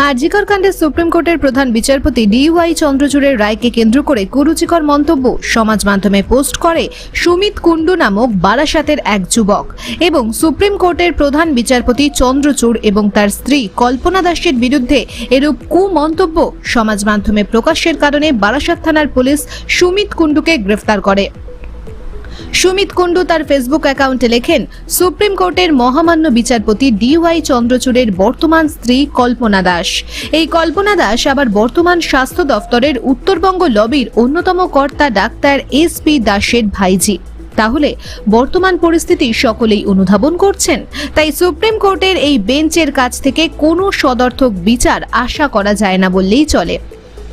হার্জিকর কাণ্ডে সুপ্রিম কোর্টের প্রধান বিচারপতি ডিওয়াই চন্দ্রচূড়ের রায়কে কেন্দ্র করে কুরুচিকর মন্তব্য সমাজ মাধ্যমে পোস্ট করে সুমিত কুণ্ডু নামক বারাসাতের এক যুবক। এবং সুপ্রিম কোর্টের প্রধান বিচারপতি চন্দ্রচূড় এবং তার স্ত্রী কল্পনা দাসের বিরুদ্ধে এরূপ কুমন্তব্য সমাজ মাধ্যমে প্রকাশের কারণে বারাসাত থানার পুলিশ সুমিত কুণ্ডুকে গ্রেফতার করে। সুমিত কুণ্ডু তার ফেসবুক অ্যাকাউন্টে লেখেন, সুপ্রিম কোর্টের মহামান্য বিচারপতি ডিওয়াই চন্দ্রচূড়ের বর্তমান স্ত্রী কল্পনা দাস। এই কল্পনা দাস আবার বর্তমান স্বাস্থ্য দফতরের উত্তরবঙ্গ লবির অন্যতম কর্তা ডাক্তার এস পি দাসের ভাইজি। তাহলে বর্তমান পরিস্থিতি সকলেই অনুধাবন করছেন? তাই সুপ্রিম কোর্টের এই বেঞ্চের কাছ থেকে কোনো সদর্থক বিচার আশা করা যায় না বললেই চলে।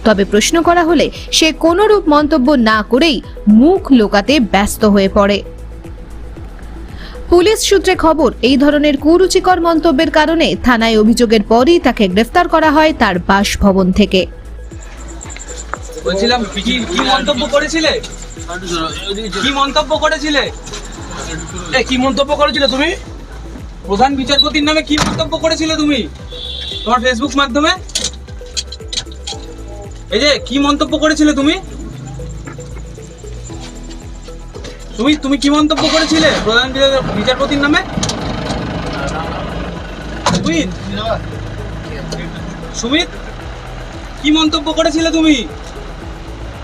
তবে প্রশ্ন করা হলে সে কোনরূপ মন্তব্য না করেই মুখ লোকাতে ব্যস্ত হয়ে পড়ে। পুলিশ সূত্রে খবর, এই ধরনের কুরুচিকর মন্তব্যের কারণে থানায় অভিযোগের পরই তাকে গ্রেফতার করা হয় তার বাসভবন থেকে। বলছিলাম, কি মন্তব্য করেছিলে? কি মন্তব্য করেছিলে? এ, কি মন্তব্য তুমি? প্রধান বিচারপতির নামে কি মন্তব্য করেছিলে তুমি? তোমার ফেসবুক মাধ্যমে? এই যে, কি মন্তব্য করেছিলে তুমি? তুমি তুমি কি মন্তব্য করেছিলে প্রধান বিচারপতির নামে? সুমিত? সুমিত? কি মন্তব্য করেছিলে তুমি?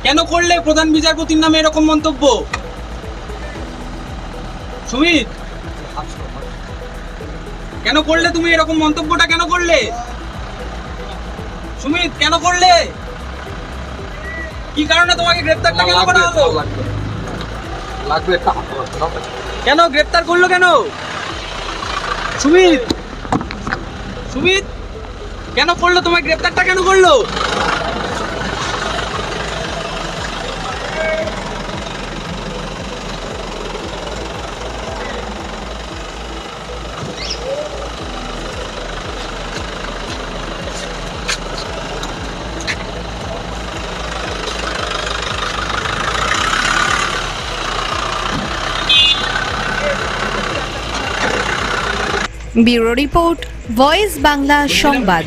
কেন করলে প্রধান বিচারপতির নামে এরকম মন্তব্য? সুমিত? কেন করলে তুমি এরকম মন্তব্যটা কেন করলে? সুমিত, কেন করলে? কি কারণে তোমাকে গ্রেফতারটা কেন করা হলো? লাগবে। একটা কেন গ্রেফতার করল কেন? সুমিত! সুমিত! কেন করল? তোমার গ্রেফতারটা কেন করল? ব্যুরো রিপোর্ট ভয়েস বাংলা সংবাদ।